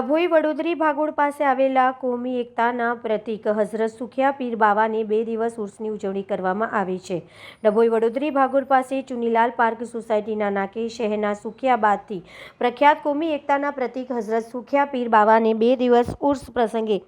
ડભોઈ વડોદરી ભાગોળ પાસે આવેલા કોમી એકતાના પ્રતીક હઝરત સુખિયા પીર બાવાને બે દિવસ ઉર્સની ઉજવણી કરવામાં આવી છે. ડભોઈ વડોદરી ભાગોળ પાસે ચુનીલાલ પાર્ક સોસાયટીના નાકે શહેરના સુખિયાબાદથી પ્રખ્યાત કોમી એકતાના પ્રતીક હઝરત સુખિયા પીર બાવાને બે દિવસ ઉર્સ પ્રસંગે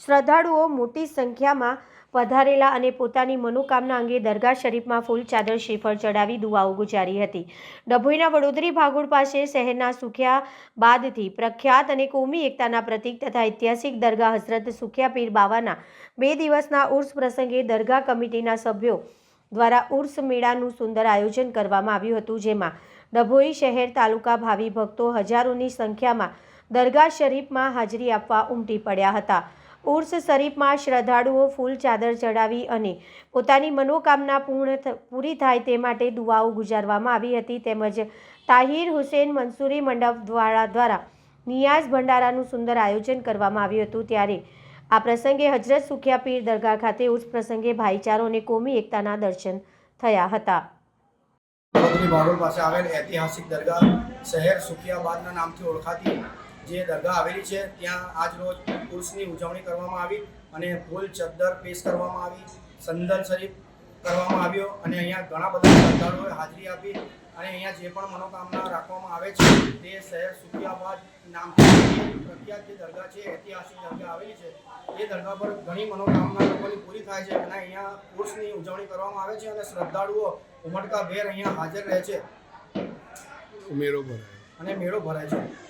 શ્રદ્ધાળુઓ મોટી સંખ્યામાં પધારેલા અને પોતાની મનોકામના અંગે દરગાહ શરીફમાં ફૂલ ચાદર શ્રીફળ ચડાવી દુઆઓ ગુજારી હતી. ડભોઈના વડોદરી ભાગોળ પાસે શહેરના સુખિયા બાદથી પ્રખ્યાત અને કોમી એકતાના પ્રતીક તથા ઐતિહાસિક દરગાહ હઝરત સુખિયા પીર બાવાના બે દિવસના ઉર્સ પ્રસંગે દરગાહ કમિટીના સભ્યો દ્વારા ઉર્સ મેળાનું સુંદર આયોજન કરવામાં આવ્યું હતું, જેમાં ડભોઈ શહેર તાલુકા ભાવિ ભક્તો હજારોની સંખ્યામાં દરગાહ શરીફમાં હાજરી આપવા ઉમટી પડ્યા હતા. ઉર્સ શરીફમાં શ્રદ્ધાળુઓ ફૂલ ચાદર ચડાવી અને પોતાની મનોકામના પૂર્ણ પૂરી થાય તે માટે દુઆઓ ગુજારવામાં આવી હતી. તેમજ તાહિર હુસેન મંસૂરી મંડપ દ્વારા દ્વારા નિયાઝ ભંડારાનું સુંદર આયોજન કરવામાં આવ્યું હતું. ત્યારે આ પ્રસંગે હજરત સુખિયા પીર દરગાહ ખાતે ઉર્સ પ્રસંગે ભાઈચારો અને કોમી એકતાના દર્શન થયા હતા. વડોદરી પાસે આવેલ ઐતિહાસિક દરગાહ શહેર સુખિયાબાદના નામથી ઓળખાતી જે દરગાહ આવેલી છે ત્યાં આજ રોજ ઉર્સની ઉજવણી કરવામાં આવી અને ફૂલ ચદ્દર પેશ કરવામાં આવી સંદન શરીફ કરવામાં આવ્યો અને અહીંયા ઘણા બધા શ્રદ્ધાળુઓએ હાજરી આપી અને અહીંયા જે પણ મનોકામના રાખવામાં આવે છે તે શહેર સુખિયાબાદ નામથી પ્રખ્યાત જે દરગાહ છે ઐતિહાસિક દરગાહ આવેલી છે એ દરગાહ પર ઘણી મનોકામના લોકોની પૂરી થાય છે અને અહીંયા ઉર્સની ઉજવણી કરવામાં આવે છે અને શ્રદ્ધાળુઓ ઉમટકા ભેર અહીંયા હાજર રહે છે. મેળો ભરાય. અને મેળો ભરાય છે.